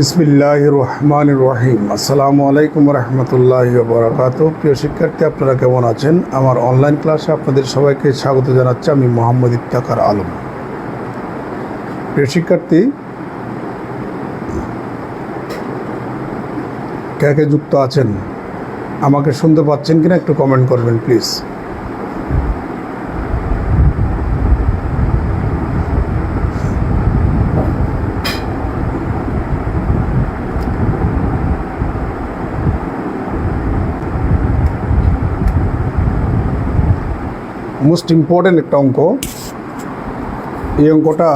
বিসমিল্লাহ রহমান রহিম আসসালামু আলাইকুম রহমতুল্লাহ বরাকাত প্রিয় শিক্ষার্থী, আপনারা কেমন আছেন? আমার অনলাইন ক্লাসে আপনাদের সবাইকে স্বাগত জানাচ্ছি। আমি মোহাম্মদ ইত্তাকার আলম। প্রিয় শিক্ষার্থী, কে কে যুক্ত আছেন? আমাকে শুনতে পাচ্ছেন কিনা একটু কমেন্ট করবেন প্লিজ মোস্ট ইম্পর্টেন্ট একটা অঙ্ক। এই অঙ্কটা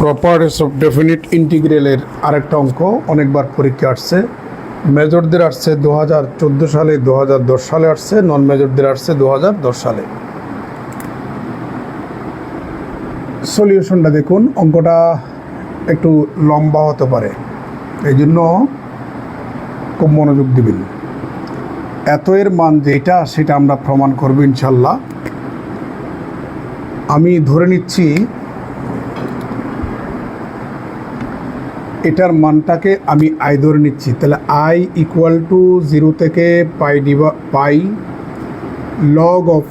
প্রপার্টিস অফ ডেফিনিট ইন্টিগ্রেলের আরেকটা অঙ্ক, অনেকবার পরীক্ষা আসছে। মেজরদের আসছে দু হাজার চোদ্দ সালে দু হাজার দশ সালে আসছে নন মেজরদের আসছে দু হাজার দশ সালে। সলিউশনটা দেখুন, অঙ্কটা একটু লম্বা হতে পারে। এই জন্য খুব মনোযোগ দিবেন। এত এর মান যেটা সেটা আমরা প্রমাণ করব ইনশাল্লাহ। আমি ধরে নিচ্ছি, এটার মানটাকে আমি আই ধরে নিচ্ছি। তাহলে আই ইকুয়াল টু জিরো থেকে pi Diva pi log of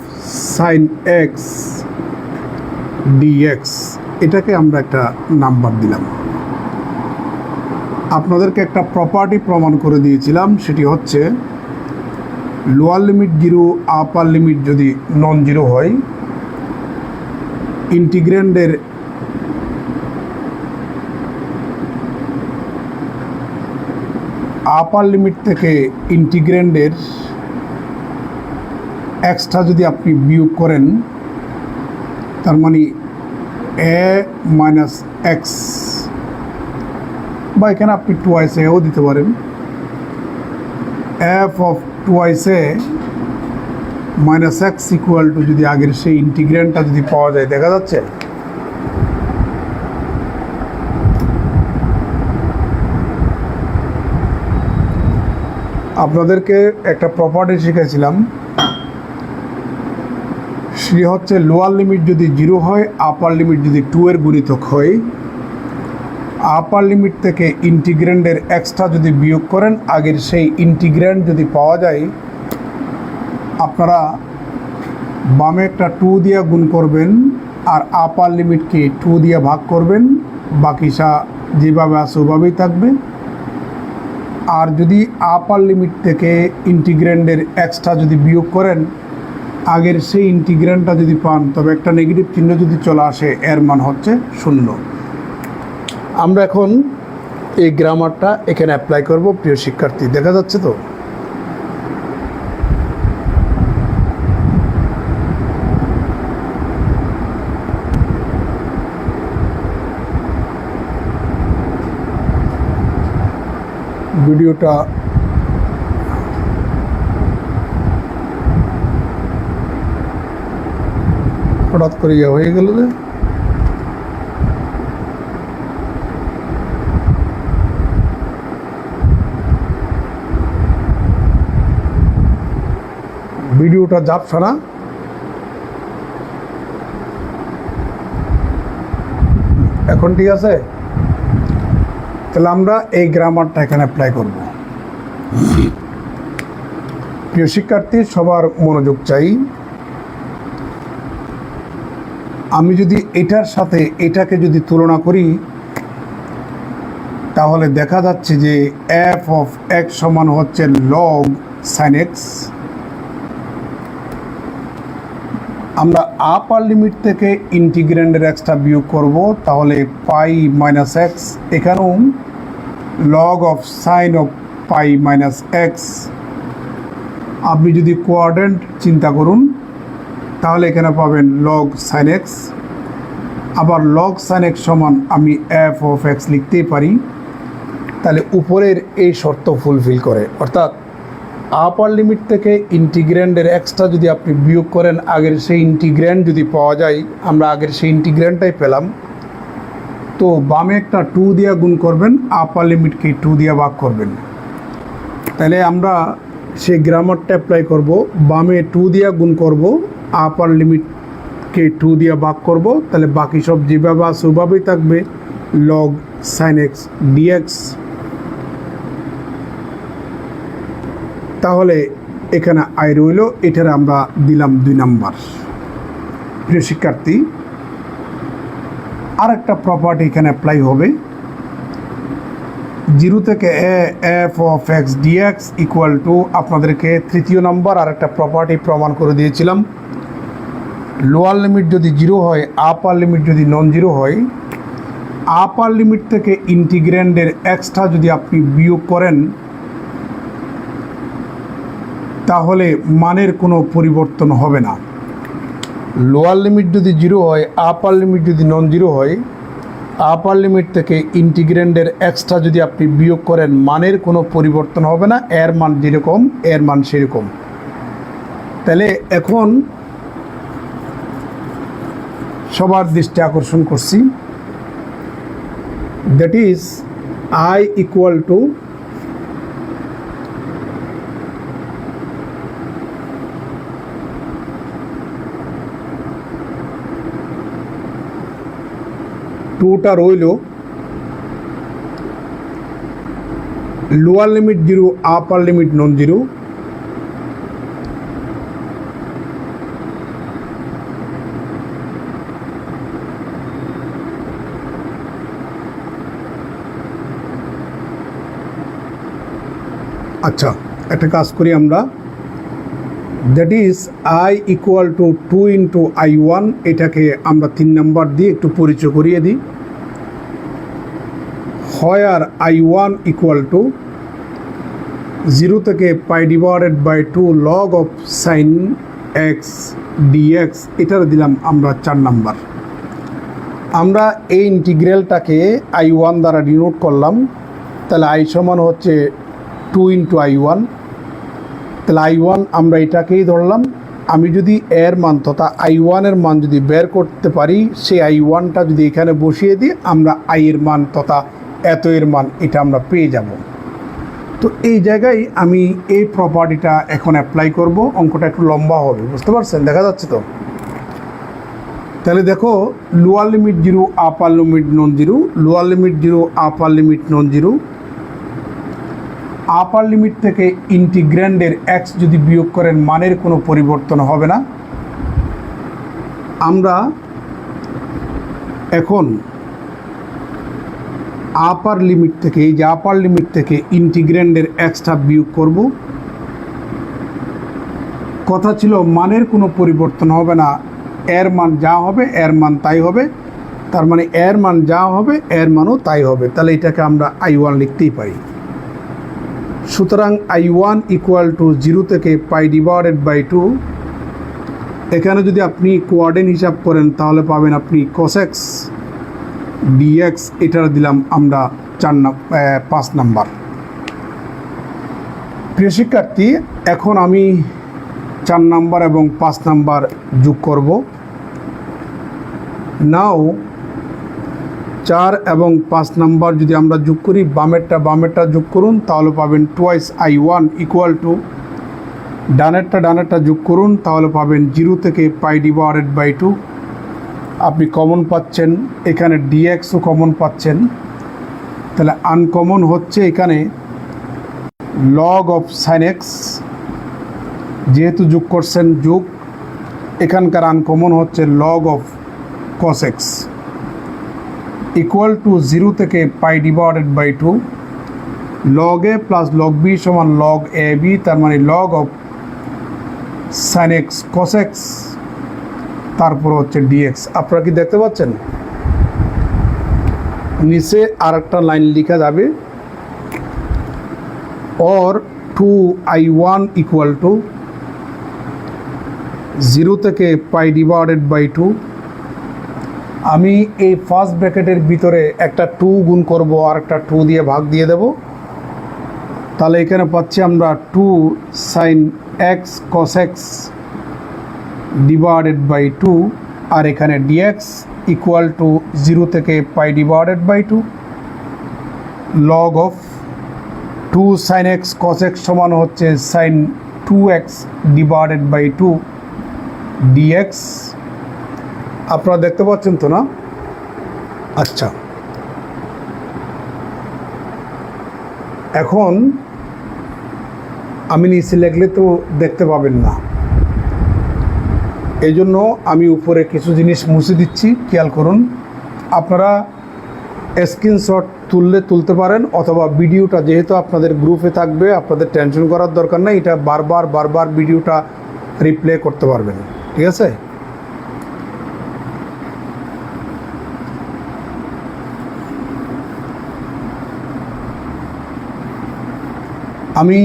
sine X D X এটাকে আমরা একটা নাম্বার দিলাম। আপনাদেরকে একটা প্রপার্টি প্রমাণ করে দিয়েছিলাম, সেটি হচ্ছে lower limit zero upper limit যদি নন জিরো হয় ইন্টিগ্রেন্ডের আপার লিমিট থেকে ইন্টিগ্রেন্ডের এক্সট্রা যদি আপনি বিয়োগ করেন, তার মানে এ মাইনাস এক্স বা এখানে আপনি টুয়াইস এও দিতে পারেন। F of twice minus X equal to যদি আগের সেই ইন্টিগ্রেন্টটা যদি পাওয়া যায়, দেখা যাচ্ছে? আপনাদেরকে একটা প্রপার্টি শিখেছিলাম সে হচ্ছে লোয়ার লিমিট যদি জিরো হয় আপার লিমিট যদি টু এর গুণিতক হয় আপার লিমিট থেকে ইন্টিগ্রেন্ডের এক্সট্রা যদি বিয়োগ করেন, আগের সেই ইন্টিগ্রেন্ড যদি পাওয়া যায়, আপনারা বামে একটা টু দিয়ে গুণ করবেন আর আপার লিমিটকে টু দিয়ে ভাগ করবেন, বাকি সা যেভাবে আছে ওভাবেই থাকবে। আর যদি আপার লিমিট থেকে ইন্টিগ্রেন্ডের এক্সট্রা যদি বিয়োগ করেন, আগের সেই ইন্টিগ্রেন্টটা যদি পান, তবে একটা নেগেটিভ চিহ্ন যদি চলে আসে, এর মান হচ্ছে শূন্য। আমরা এখন এই গ্রামারটা এখানে অ্যাপ্লাই করব, প্রিয় শিক্ষার্থী। দেখা যাচ্ছে তো? ভিডিওটা হঠাৎ করে ইয়ে হয়ে গেল যে? ভিডিওটা যাচ্ছে না এখন ঠিক আছে? তাহলে আমরা এই গ্রামারটা এখানে অ্যাপ্লাই করব। প্রিয় শিক্ষার্থী, সবার মনোযোগ চাই। আমি যদি এটার সাথে এটাকে যদি তুলনা করি, তাহলে দেখা যাচ্ছে যে এফ অফ এক্স সমান হচ্ছে লগ সাইন এক্স আমরা আপার লিমিট থেকে ইন্টিগ্রেন্ডের এক্সটা বিয়োগ করব, তাহলে পাই মাইনাস এক্স এখানেও log of sine of pi minus X আপনি যদি কোয়ার্ডেন্ট চিন্তা করুন, তাহলে এখানে পাবেন লগ সাইন এক্স আবার লগ সাইন এক্স সমান আমি এফ অফ এক্স লিখতেই পারি, তাহলে উপরের এই শর্ত ফুলফিল করে, অর্থাৎ আপার লিমিট থেকে ইন্টিগ্র্যান্ডের এক্সট্রা যদি আপনি বিয়োগ করেন, আগের সেই ইন্টিগ্র্যান্ড যদি পাওয়া যায়, আমরা আগের সেই ইন্টিগ্র্যান্ডটাই পেলাম। তো বামে একটা টু দিয়া গুণ করবেন আপার লিমিটকে টু দিয়া ভাগ করবেন। তাহলে আমরা সেই গ্রামারটা অ্যাপ্লাই করব, বামে টু দিয়া গুণ করব আপার লিমিটকে টু দিয়া ভাগ করব। তাহলে বাকি সব যেভাবে আছে ওভাবেই থাকবে লগ সাইন এক্স ডিএক্স তাহলে এখানে আই রইল, এটার আমরা দিলাম দুই নাম্বার। প্রিয় শিক্ষার্থী আর একটা প্রপার্টি এখানে অ্যাপ্লাই হবে। জিরো থেকে a, f of x dx equal to আপনাদেরকে তৃতীয় নম্বর আর একটা প্রপার্টি প্রমাণ করে দিয়েছিলাম। লোয়ার লিমিট যদি জিরো হয় আপার লিমিট যদি নন জিরো হয় আপার লিমিট থেকে ইন্টিগ্র্যান্ডের এক্সট্রা যদি আপনি বিয়োগ করেন তাহলে মানের কোনো পরিবর্তন হবে না। লোয়ার লিমিট যদি জিরো হয় আপার লিমিট যদি নন জিরো হয় আপার লিমিট থেকে ইন্টিগ্রেন্ডের এক্সট্রা যদি আপনি বিয়োগ করেন, মানের কোনো পরিবর্তন হবে না, এর মান যেরকম, এর মান সেরকম। তাহলে এখন সবার দৃষ্টি আকর্ষণ করছি। That is I equal to টুটা রইল lower limit zero upper limit non zero আচ্ছা একটা কাজ করি আমরা that is I equal to two into I one এটাকে আমরা তিন নম্বর দিয়ে একটু পরিচয় করিয়ে দিই। হয় আর I one equal to zero থেকে pi divided by two log of sine x dx এটার দিলাম আমরা চার নাম্বার আমরা এই ইন্টিগ্রালটাকে আই ওয়ান দ্বারা ডিনোট করলাম। তাহলে আই সমান হচ্ছে টু ইন্টু আই ওয়ান তাহলে আই ওয়ান আমরা এটাকেই ধরলাম। আমি যদি এর মান, তথা আই ওয়ানের মান যদি বের করতে পারি, সেই আই ওয়ানটা যদি এখানে বসিয়ে দিই, আমরা আই এর মান, তথা এত এর মান, এটা আমরা পেয়ে যাব। তো এই জায়গায় আমি এই প্রপার্টিটা এখন অ্যাপ্লাই করব। অঙ্কটা একটু লম্বা হবে, বুঝতে পারছেন? দেখা যাচ্ছে তো? তাহলে দেখো lower limit zero upper limit non zero lower limit zero upper limit non zero upper limit থেকে ইন্টিগ্র্যান্ডের এক্স যদি বিয়োগ করেন, মানের কোনো পরিবর্তন হবে না। আমরা এখন আপার লিমিট থেকে, এই যে আপার লিমিট থেকে ইন্টিগ্র্যান্ডের এক্সট্রা বিয়োগ করব। কথা ছিল মানের কোনো পরিবর্তন হবে না, এর মান যা হবে, এর মান তাই হবে। তার মানে এর মান যা হবে, এর মানও তাই হবে। তাহলে এটাকে আমরা আই ওয়ান লিখতেই পারি। সুতরাং I one equal to zero থেকে পাই ডিভাইডেড বাই টু এখানে যদি আপনি কোয়ার্ডেন হিসাব করেন, তাহলে পাবেন আপনি কোসেক্স ডিএক্স এটার দিলাম আমরা চার পাঁচ নাম্বার। প্রিয় শিক্ষার্থী, এখন আমি চার নাম্বার এবং পাঁচ নাম্বার যোগ করব। নাও চার এবং পাঁচ নাম্বার যদি আমরা যোগ করি, বামেরটা বামেরটা যোগ করুন, তাহলে পাবেন twice I one equal to ডানেরটা ডানেরটা যোগ করুন, তাহলে পাবেন জিরো থেকে পাই ডিভাইডেড বাই টু আপনি কমন পাচ্ছেন, এখানে ডিএক্সও কমন পাচ্ছেন। তাহলে আনকমন হচ্ছে এখানে লগ অফ সাইন এক্স যেহেতু যোগ করছেন যোগ, এখানকার আনকমন হচ্ছে log of cos x equal to zero থেকে pi divided by two log a plus log b সমান লগ এ বি তার মানে log of sine x cos x তারপর হচ্ছে ডিএক্স আপনারা কি দেখতে পাচ্ছেন? নিচে আর একটা লাইন লেখা যাবে or two I one equal to zero থেকে পাই ডিভাইডেড বাই টু আমি এই ফার্স্ট ব্র্যাকেটের ভিতরে একটা টু গুণ করব আর একটা টু দিয়ে ভাগ দিয়ে দেব। তাহলে এখানে পাচ্ছি আমরা two sine x cos x divided by two আর এখানে ডিএক্স ইকুয়াল টু জিরো থেকে pi divided by two log of two sine x cos x সমান হচ্ছে sine two x divided by two dx আপনারা দেখতে পাচ্ছেন তো না? আচ্ছা। এখন আমি নিচে লেখলে তো দেখতে পাবেন না। এই জন্য আমি উপরে কিছু জিনিস মুছে দিচ্ছি, খেয়াল করুন। আপনারা স্ক্রিনশট তুললে তুলতে পারেন, অথবা ভিডিওটা যেহেতু আপনাদের গ্রুপে থাকবে, আপনাদের টেনশন করার দরকার নেই, এটা বারবার বারবার ভিডিওটা রিপ্লে করতে পারবেন, ঠিক আছে? আমি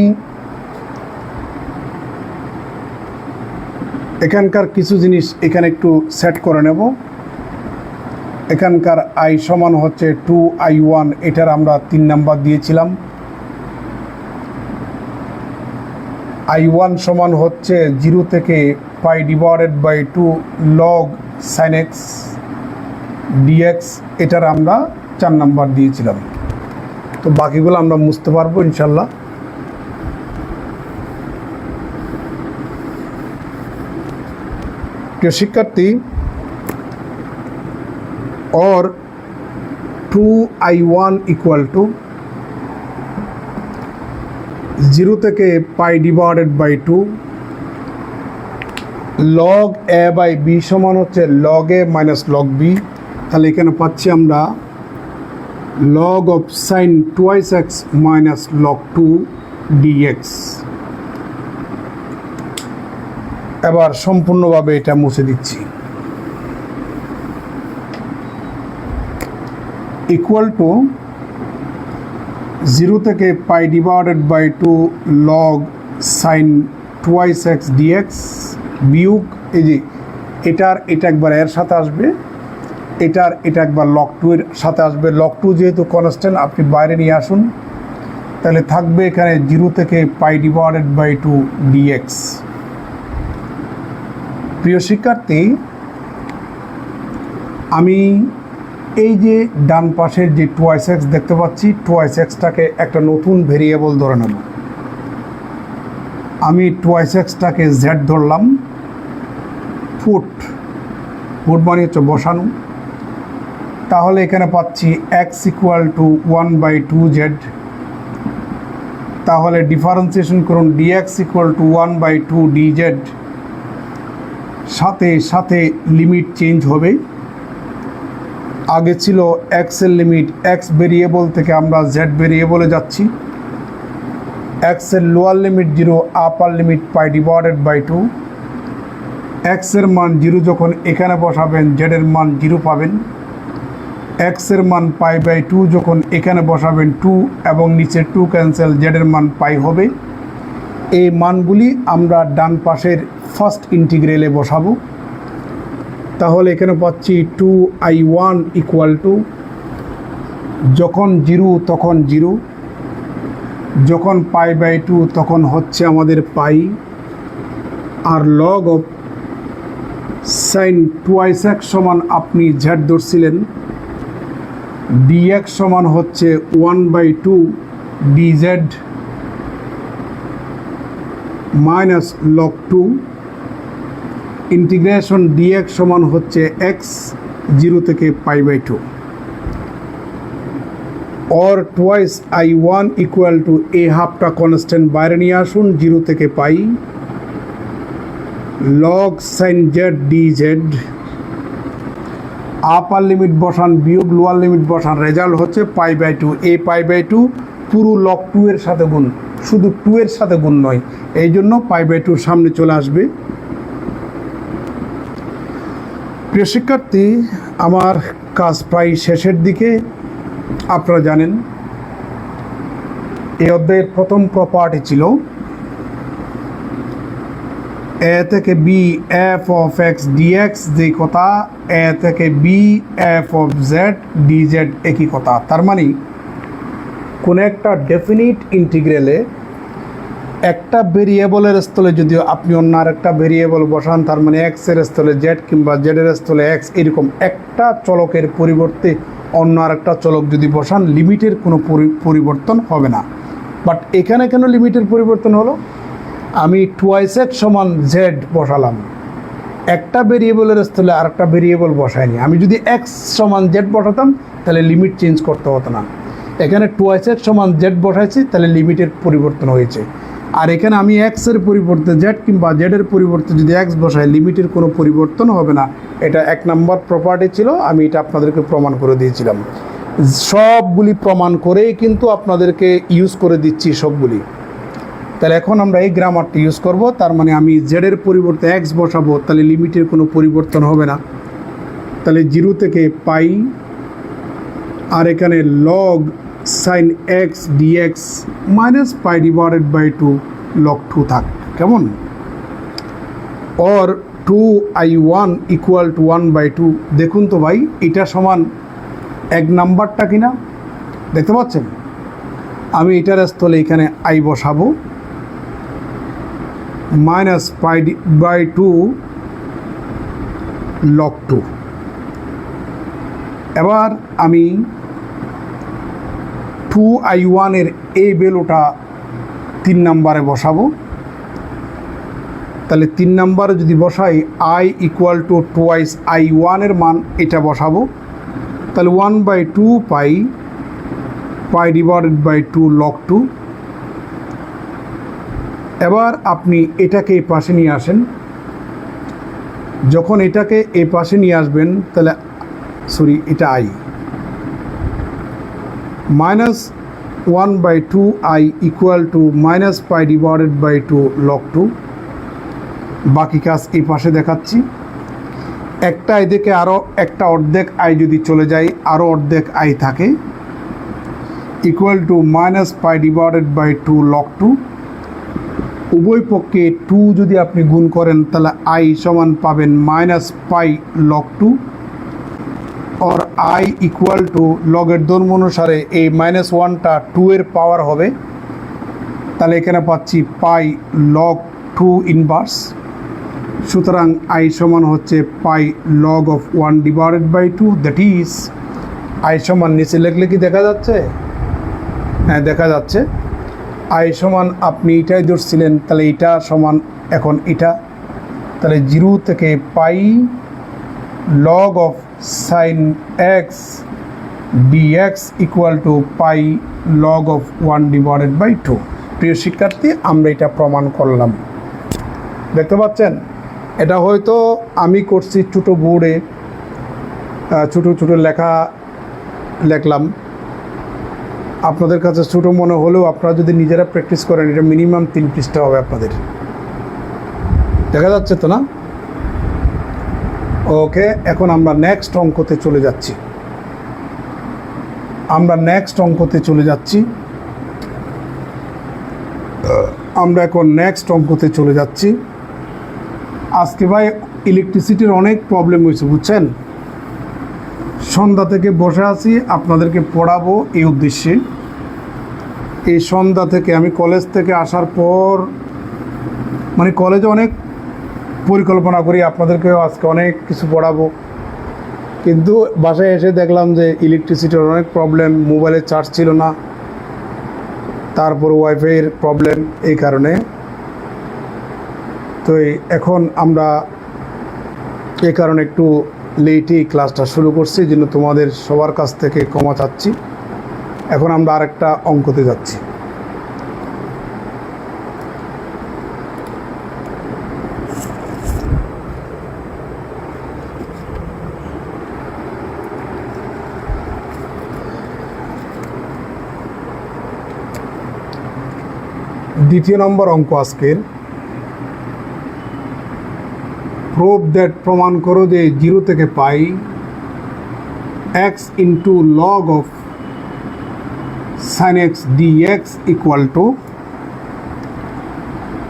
এখানকার কিছু জিনিস এখানে একটু সেট করে নেব। এখানকার আই সমান হচ্ছে টু আই ওয়ান এটার আমরা তিন নাম্বার দিয়েছিলাম। আই ওয়ান সমান হচ্ছে জিরো থেকে pi divided by two log sine x dx এটার আমরা চার নাম্বার দিয়েছিলাম। তো বাকিগুলো আমরা মুছতে পারব ইনশাল্লাহ। প্রিয় শিক্ষার্থী or 2i1 equal to 0 থেকে pi divided by two log a by b সমান হচ্ছে log a minus log b তাহলে এখানে পাচ্ছি আমরা log of sine twice x minus log two dx এবার সম্পূর্ণভাবে এটা মুছে দিচ্ছি। ইকুয়াল টু জিরো থেকে pi divided by two log sine twice x dx বিয়োগ, এই যে এটার এটা একবার এর সাথে আসবে, এটার এটা একবার লক টু এর সাথে আসবে। লক টু যেহেতু কনস্ট্যান্ট আপনি বাইরে নিয়ে আসুন, তাহলে থাকবে এখানে জিরো থেকে pi divided by two dx প্রিয় শিক্ষার্থী, আমি এই যে ডান পাশের যে টোয়াইস এক্স দেখতে পাচ্ছি টোয়াইস এক্সটাকে একটা নতুন ভেরিয়েবল ধরে নেব। আমি টোয়াইস এক্সটাকে জেড ধরলাম। ফুট ফুট মানে হচ্ছে বসানো। তাহলে এখানে পাচ্ছি x equal to one by two z তাহলে ডিফারেন্সিয়েশন করুন dx equal to one by two d z সাথে সাথে লিমিট চেঞ্জ হবে আগে ছিল এক্সের লিমিট এক্স ভেরিয়েবল থেকে আমরা জেড ভেরিয়েবলে যাচ্ছি। এক্সের lower limit zero upper limit pi divided by two এক্সের মান জিরো যখন এখানে বসাবেন জেডের মান জিরো পাবেন। এক্সের মান পাই বাই টু যখন এখানে বসাবেন টু এবং নিচে টু ক্যান্সেল জেডের মান পাই হবে। এই মানগুলি আমরা ডান পাশের ফার্স্ট ইন্টিগ্রেলে বসাবো। তাহলে এখানে পাচ্ছি two I one equal to যখন জিরো তখন জিরো যখন পাই বাই টু তখন হচ্ছে আমাদের pi R log of sine twice x সমান আপনি ঝ্যাট ধরছিলেন ডিএক্স সমান হচ্ছে one by two dz minus log two integration dx সমান হচ্ছে এক্স জিরো থেকে pi by two or twice I one equal to a হাফটা কনস্ট্যান্ট বাইরে নিয়ে আসুন জিরো থেকে pi log sine z d z upper limit বসান বিয়োগ লোয়ার লিমিট বসান রেজাল্ট হচ্ছে পাই বাই টু এ পাই বাই টু পুরো লগ টু এর সাথে গুণ, শুধু টু এর সাথে গুণ নয় এই জন্য পাই বাই টুর সামনে চলে আসবে। প্রিয় শিক্ষার্থী, আমার কাজ প্রায় শেষের দিকে। আপনারা জানেন, এই অধ্যায়ের প্রথম প্রপার্টি ছিল এ থেকে b, f of x dx, যে কথা, এ থেকে b, f of z d z একই কথা। তার মানে কোনো একটা ডেফিনিট ইন্টিগ্রেলে একটা ভেরিয়েবলের স্থলে যদি আপনি অন্য আরেকটা ভেরিয়েবল বসান, তার মানে এক্সের স্থলে জেড কিংবা জেডের স্থলে এক্স এরকম একটা চলকের পরিবর্তে অন্য আরেকটা চলক যদি বসান লিমিটের কোনো পরি- পরিবর্তন হবে না। বাট এখানে কেন লিমিটের পরিবর্তন হলো? আমি টুয়াইস এক্স সমান জেড বসালাম। একটা ভেরিয়েবলের স্থলে আরেকটা ভেরিয়েবল বসাইনি। আমি যদি এক্স সমান জেড বসাতাম, তাহলে লিমিট চেঞ্জ করতে হতো না। এখানে টুয়াইস এক্স সমান জেড বসাইছি, তাহলে লিমিটের পরিবর্তন হয়েছে। আর এখানে আমি এক্সের পরিবর্তে জেড কিংবা জেডের পরিবর্তে যদি এক্স বসাই লিমিটের কোনো পরিবর্তন হবে না। এটা এক নম্বর প্রপার্টি ছিল, আমি এটা আপনাদেরকে প্রমাণ করে দিয়েছিলাম। সবগুলি প্রমাণ করেই কিন্তু আপনাদেরকে ইউজ করে দিচ্ছি সবগুলি। তাহলে এখন আমরা এই গ্রামারটি ইউজ করব, তার মানে আমি জেডের পরিবর্তে এক্স বসাবো, তাহলে লিমিটের কোনো পরিবর্তন হবে না। তাহলে জিরো থেকে পাই আর এখানে log sine x dx minus pi divided by two log two থাক। কেমন? Or two I one equal to one by two দেখুন তো ভাই, এটা সমান এক নাম্বারটা কিনা? দেখতে পাচ্ছেন? আমি এটার স্থলে এখানে আই বসাবো। Minus pi by two log two এবার আমি টু আই ওয়ানের এই বেলোটা তিন নাম্বারে বসাবো। তাহলে তিন নাম্বারে যদি বসাই, I equal to twice I ওয়ানের মান, এটা বসাবো। তাহলে one by two pi pi divided by two log two. এবার আপনি এটাকে এই পাশে নিয়ে আসেন। যখন এটাকে এই পাশে নিয়ে আসবেন, তাহলে সরি, এটা I. One by two I equal to minus pi divided by two log two বাকি কাজ এই পাশে দেখাচ্ছি। একটা এদিকে আরও একটা অর্ধেক আই যদি চলে যায় আরও অর্ধেক আই থাকে। Equal to minus pi divided by two log two উভয় পক্ষে টু যদি আপনি গুণ করেন, তাহলে আই সমান পাবেন minus pi log two or I equal to লগের ধর্ম অনুসারে এই মাইনাস ওয়ানটা টু এর পাওয়ার হবে। তাহলে এখানে পাচ্ছি পাই লগ টু ইনভার্স সুতরাং আই সমান হচ্ছে pi log of one divided by two that is I সমান নিচে লেখলে কি দেখা যাচ্ছে? হ্যাঁ দেখা যাচ্ছে। আই সমান আপনি এটাই ধরছিলেন, তাহলে এটা সমান এখন এটা। তাহলে জিরো থেকে pi log of sine x dx equal to pi log of one divided by two প্রিয় শিক্ষার্থী, আমরা এটা প্রমাণ করলাম। দেখতে পাচ্ছেন? এটা হয়তো আমি করছি ছোটো বোর্ডে ছোটো ছোটো লেখা লেখলাম। আপনাদের কাছে ছোটো মনে হলেও আপনারা যদি নিজেরা প্র্যাকটিস করেন, এটা মিনিমাম তিন পৃষ্ঠা হবে আপনাদের। দেখা যাচ্ছে তো না? ওকে, এখন আমরা নেক্সট অঙ্কতে চলে যাচ্ছি। আমরা নেক্সট অঙ্কতে চলে যাচ্ছি। আমরা এখন নেক্সট অঙ্কতে চলে যাচ্ছি। আজকে ভাই ইলেকট্রিসিটির অনেক প্রবলেম হয়েছে, বুঝছেন? সন্ধ্যা থেকে বসে আছি, আপনাদেরকে পড়াবো এই উদ্দেশ্যে। এই সন্ধ্যা থেকে আমি কলেজ থেকে আসার পর মানে কলেজে অনেক পরিকল্পনা করি, আপনাদেরকেও আজকে অনেক কিছু পড়াবো। কিন্তু বাসায় এসে দেখলাম যে ইলেকট্রিসিটির অনেক প্রবলেম মোবাইলের চার্জ ছিল না, তারপর ওয়াইফাইয়ের প্রবলেম এই কারণে। তো এখন আমরা এ কারণে একটু লেটেই ক্লাসটা শুরু করছি জন্য তোমাদের সবার কাছ থেকে ক্ষমা চাচ্ছি। এখন আমরা আরেকটা অঙ্কতে যাচ্ছি। দ্বিতীয় নম্বর অঙ্ক আজকের। প্রুভ দ্যাট প্রমাণ করো যে জিরো থেকে pi x into log of sine x d x equal to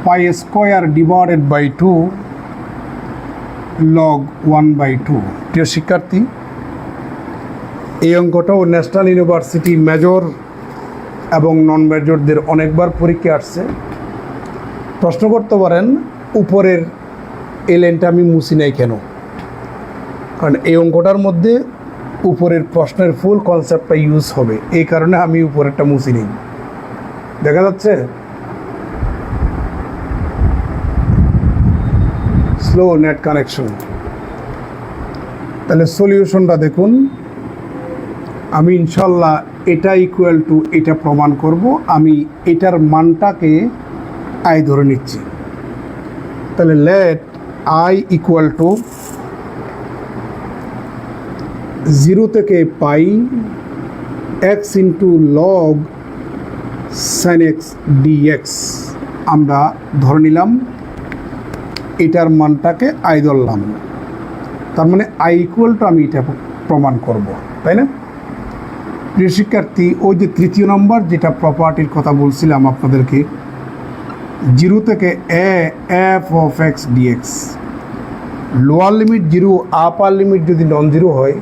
pi square divided by two log one by two প্রিয় শিক্ষার্থী, এই অঙ্কটাও ন্যাশনাল ইউনিভার্সিটি মেজর এবং নন মেজরদের অনেকবার পরীক্ষা আসছে। প্রশ্ন করতে পারেন, উপরের এই লাইনটা আমি মুছি নাই কেন? কারণ এই অঙ্কটার মধ্যে উপরের প্রশ্নের ফুল কনসেপ্টটা ইউজ হবে। এই কারণে আমি উপরেরটা মুছি নেই। দেখা যাচ্ছে? স্লো নেট কানেকশন তাহলে সলিউশনটা দেখুন। আমি ইনশাল্লাহ এটা ইকুয়াল টু এটা প্রমাণ করব, আমি এটার মানটাকে আই ধরে নিচ্ছি। তাহলে let I equal to zero থেকে pi x into log sine x dx আমরা ধরে নিলাম, এটার মানটাকে আই ধরলাম। তার মানে আই ইকুয়াল টু আমি এটা প্রমাণ করব, তাই না? প্রিয় শিক্ষার্থী, ওই যে তৃতীয় নম্বর যেটা প্রপার্টির কথা বলছিলাম আপনাদেরকে, জিরো থেকে a f of x dx lower limit zero upper limit যদি নন জিরো হয়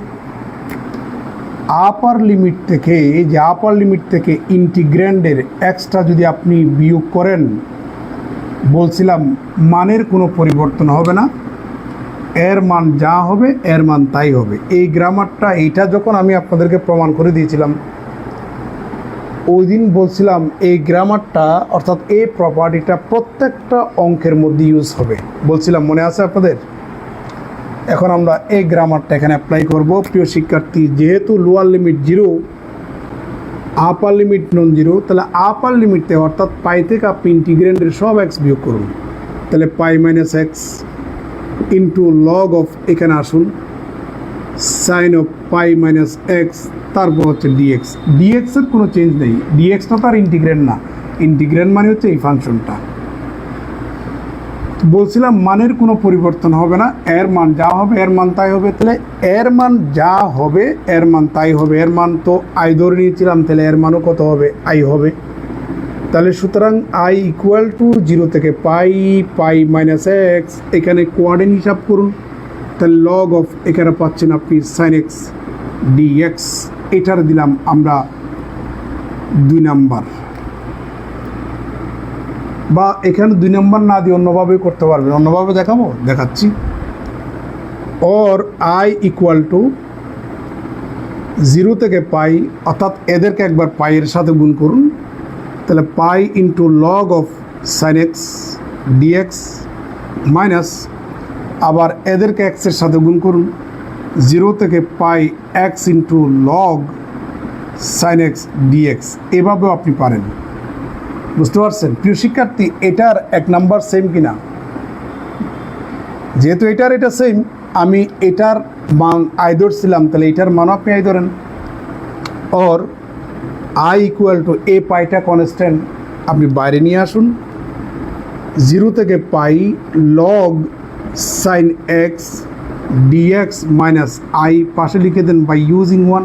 আপার লিমিট থেকে যে আপার লিমিট থেকে ইন্টিগ্র্যান্ডের এক্সট্রা যদি আপনি বিয়োগ করেন, বলছিলাম মানের কোনো পরিবর্তন হবে না। এর মান যা হবে, এর মান তাই হবে। এই গ্রামারটা এইটা যখন আমি আপনাদেরকে প্রমাণ করে দিয়েছিলাম, ওই দিন বলছিলাম এই গ্রামারটা অর্থাৎ এই প্রপার্টিটা প্রত্যেকটা অঙ্কের মধ্যে ইউজ হবে। বলছিলাম, মনে আছে আপনাদের? এখন আমরা এই গ্রামারটা এখানে অ্যাপ্লাই করব। প্রিয় শিক্ষার্থী, যেহেতু lower limit zero upper limit non zero তাহলে আপার লিমিটতে অর্থাৎ পাই থেকে আপনি ইন্টিগ্রেন্ডের সব এক্স বিয়োগ করুন। তাহলে pi minus x into log of এখানে আসুন sine of pi minus x তারপর হচ্ছে ডিএক্স ডিএক্সের কোনো চেঞ্জ নেই। ডিএক্সটা তার ইন্টিগ্রেন্ড না। ইন্টিগ্রেন্ড মানে হচ্ছে এই ফাংশনটা। বলছিলাম মানের কোনো পরিবর্তন হবে না। এর মান যা হবে, এর মান তাই হবে। তাহলে এর মান যা হবে, এর মান তাই হবে। এর মান তো আই ধরে নিয়েছিলাম, তাহলে এর মানও কত হবে? আই হবে। তাহলে সুতরাং আই ইকুয়াল টু জিরো থেকে পাই পাই মাইনাস এক্স এখানে কোয়ার্ডেন হিসাব করুন। তাহলে লগ অফ এখানে পাচ্ছেন আপনি সাইন এক্স ডিএক্স এটার দিলাম আমরা দুই নাম্বার। বা এখানে দুই নম্বর না দিয়ে অন্যভাবে করতে পারবেন। অন্যভাবে দেখাবো? দেখাচ্ছি। Or I equal to zero থেকে পাই অর্থাৎ এদেরকে একবার পাইয়ের সাথে গুণ করুন। তাহলে pi into log of sine x dx minus আবার এদেরকে এক্সের সাথে গুণ করুন। জিরো থেকে pi x into log sine x dx এভাবেও আপনি পারেন। বুঝতে পারছেন? প্রিয় শিক্ষার্থী, এটার এক নাম্বার সেম কিনা? যেহেতু এটার এটা সেম আমি এটার মান আই ধরছিলাম তাহলে এটার মানও আপনি আয় ধরেন or I equal to a পাইটা constant আপনি বাইরে নিয়ে আসুন। জিরো থেকে pi log sine x dx minus I পাশে লিখে দেন বাই ইউজিং ওয়ান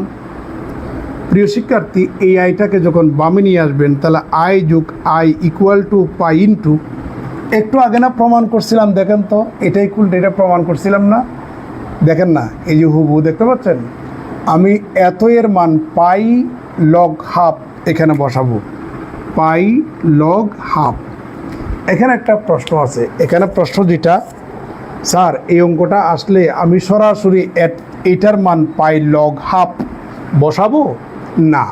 প্রিয় শিক্ষার্থী, এই আইটাকে যখন বামে নিয়ে আসবেন, তাহলে আই যোগ I equal to pi into একটু আগে না প্রমাণ করছিলাম, দেখেন তো, এটাই ইকুয়াল এটা প্রমাণ করছিলাম না। দেখেন না, এই যে হুবু দেখতে পাচ্ছেন? আমি এত এর মান, পাই লগ হাফ এখানে বসাবো। Pi log half. এখানে একটা প্রশ্ন আছে। এখানে প্রশ্ন যেটা স্যার, এই অঙ্কটা আসলে আমি সরাসরি এট- এটার মান, পাই লগ হাফ বসাবো? না।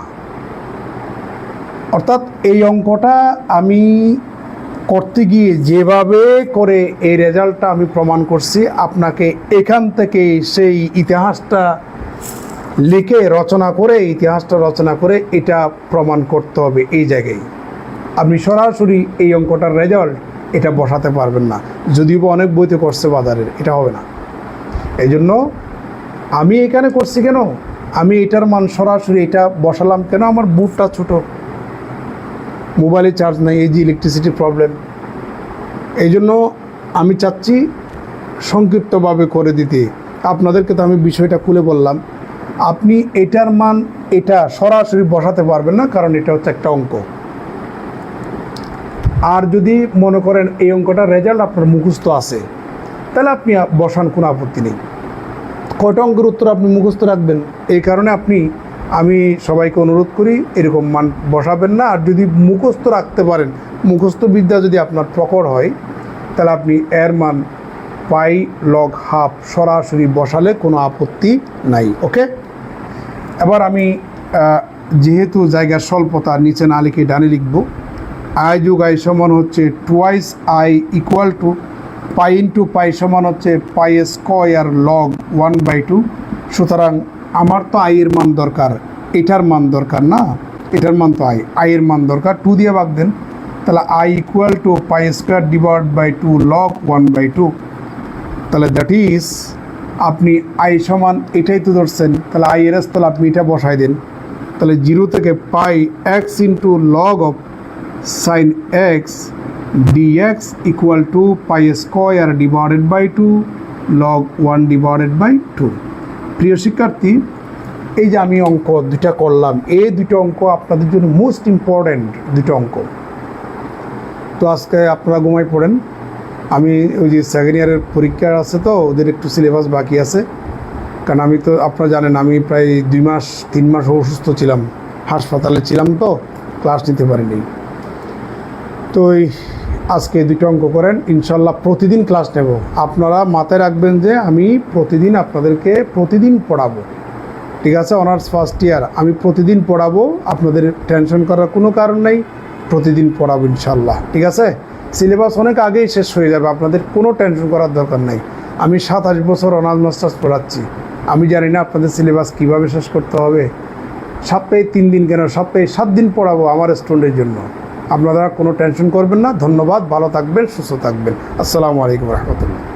অর্থাৎ এই অঙ্কটা আমি করতে গিয়ে যেভাবে করে এই রেজাল্টটা আমি প্রমাণ করছি, আপনাকে এখান থেকে সেই ইতিহাসটা লিখে, রচনা করে, ইতিহাসটা রচনা করে এটা প্রমাণ করতে হবে এই জায়গায়। আপনি সরাসরি এই অঙ্কটার রেজাল্ট এটা বসাতে পারবেন না। যদিও বা অনেক বইতে করছে বাজারের, এটা হবে না। এই জন্য আমি এখানে করছি কেন? আমি এটার মান সরাসরি এটা বসালাম কেন? আমার বুটটা ছোট। মোবাইলে চার্জ নাই, এই যে ইলেকট্রিসিটির প্রবলেম এই জন্য আমি চাচ্ছি সংক্ষিপ্তভাবে করে দিতে। আপনাদেরকে তো আমি বিষয়টা খুলে বললাম। আপনি এটার মান, এটা সরাসরি বসাতে পারবেন না, কারণ এটা হচ্ছে একটা অঙ্ক। আর যদি মনে করেন এই অঙ্কটার রেজাল্ট আপনার মুখস্থ আছে, তাহলে আপনি বসান, কোনো আপত্তি নেই। কয়টা অঙ্কের উত্তর আপনি মুখস্থ রাখবেন? এই কারণে আপনি, আমি সবাইকে অনুরোধ করি, এরকম মান বসাবেন না। আর যদি মুখস্থ রাখতে পারেন মুখস্থ বিদ্যা যদি আপনার প্রকট হয়, তাহলে আপনি এর মান পাই লগ হাফ সরাসরি বসালে কোনো আপত্তি নাই, ওকে? এবার আমি যেহেতু জায়গার স্বল্পতা নিচে না লিখে ডানে লিখব আই যুগ আই সমান হচ্ছে twice I equal to pi into pi সমান হচ্ছে pi square log one by two সুতরাং আমার তো আই এর মান দরকার, এটার মান দরকার না, এটার মান তো আই আইয়ের মান দরকার। টু দিয়ে ভাগ দেন, তাহলে I equal to pi square divide by two log one by two তাহলে দ্যাট ইজ আপনি আই সমান এটাই তো ধরছেন, তাহলে আই এর তাহলে আপনি এটা বসাই দেন। তাহলে জিরো থেকে pi x into log of sine x dx equal to pi square divided by two log one divided by two প্রিয় শিক্ষার্থী, এই যে আমি অঙ্ক দুইটা করলাম, এই দুটো অঙ্ক আপনাদের জন্য মোস্ট ইম্পর্ট্যান্ট দুটো অঙ্ক। তো আজকে আপনারা ঘুমাই পড়েন। আমি ওই যে সেকেন্ড ইয়ারের পরীক্ষা আছে তো, ওদের একটু সিলেবাস বাকি আছে। কারণ আমি তো, আপনারা জানেন, আমি প্রায় দুই মাস, তিন মাস অসুস্থ ছিলাম। হাসপাতালে ছিলাম তো ক্লাস নিতে পারিনি। তো এই আজকে দুটো অঙ্ক করেন, ইনশাল্লাহ প্রতিদিন ক্লাস নেব। আপনারা মাথায় রাখবেন যে, আমি প্রতিদিন আপনাদেরকে প্রতিদিন পড়াবো। ঠিক আছে অনার্স ফার্স্ট ইয়ার আমি প্রতিদিন পড়াবো, আপনাদের টেনশন করার কোনো কারণ নেই, প্রতিদিন পড়াবো ইনশাল্লাহ। ঠিক আছে? সিলেবাস অনেক আগেই শেষ হয়ে যাবে, আপনাদের কোনো টেনশন করার দরকার নাই। আমি সাতাশ বছর অনার্স মাস্টার্স পড়াচ্ছি। আমি জানি না আপনাদের সিলেবাস কীভাবে শেষ করতে হবে। সপ্তাহে তিন দিন কেন? সপ্তাহে সাত দিন পড়াবো আমার স্টুডেন্টের জন্য। আপনারা কোনো টেনশন করবেন না। ধন্যবাদ। ভালো থাকবেন, সুস্থ থাকবেন। আসসালামু আলাইকুম রহমতুল্লাহ।